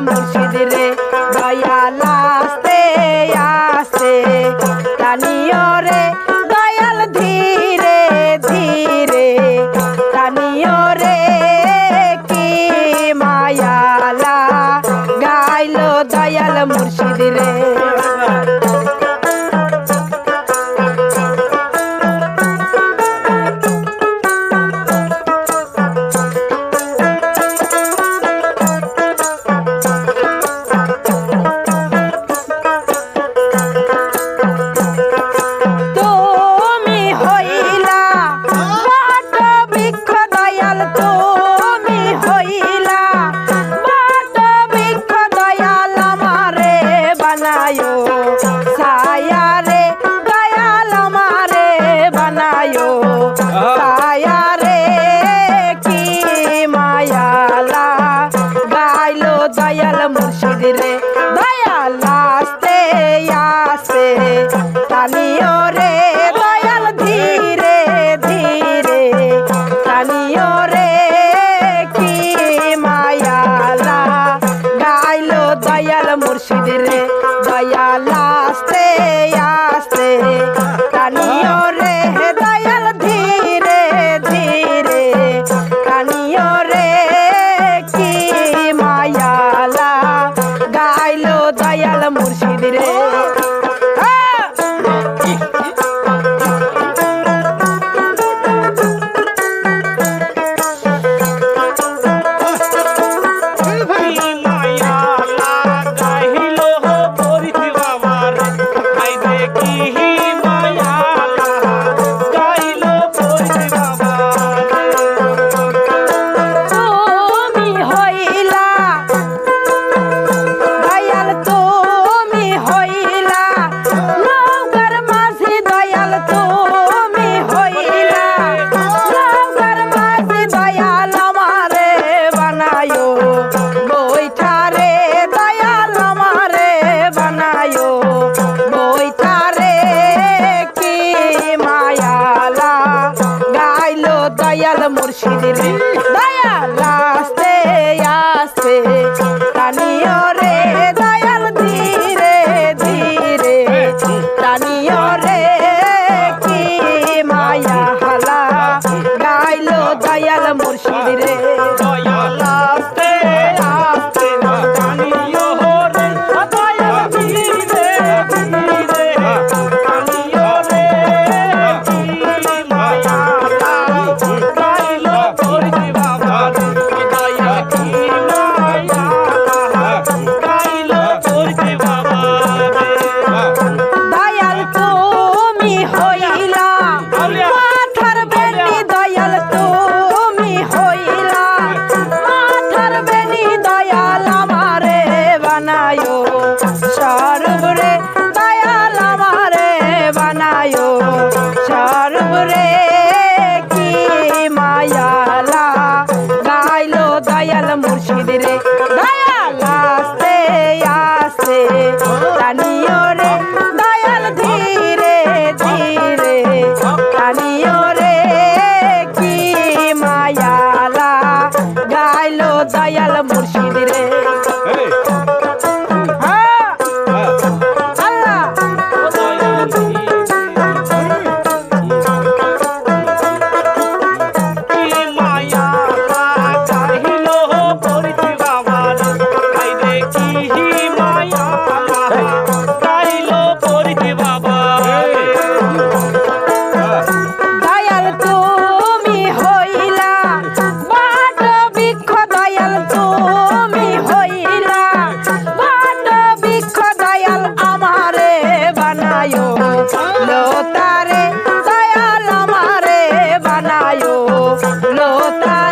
মুর্শিদ রে। রে টানিও রে দয়াল ধীরে ধীরে টানিও রে কি মায়ালা গাইলো দয়াল lo trae.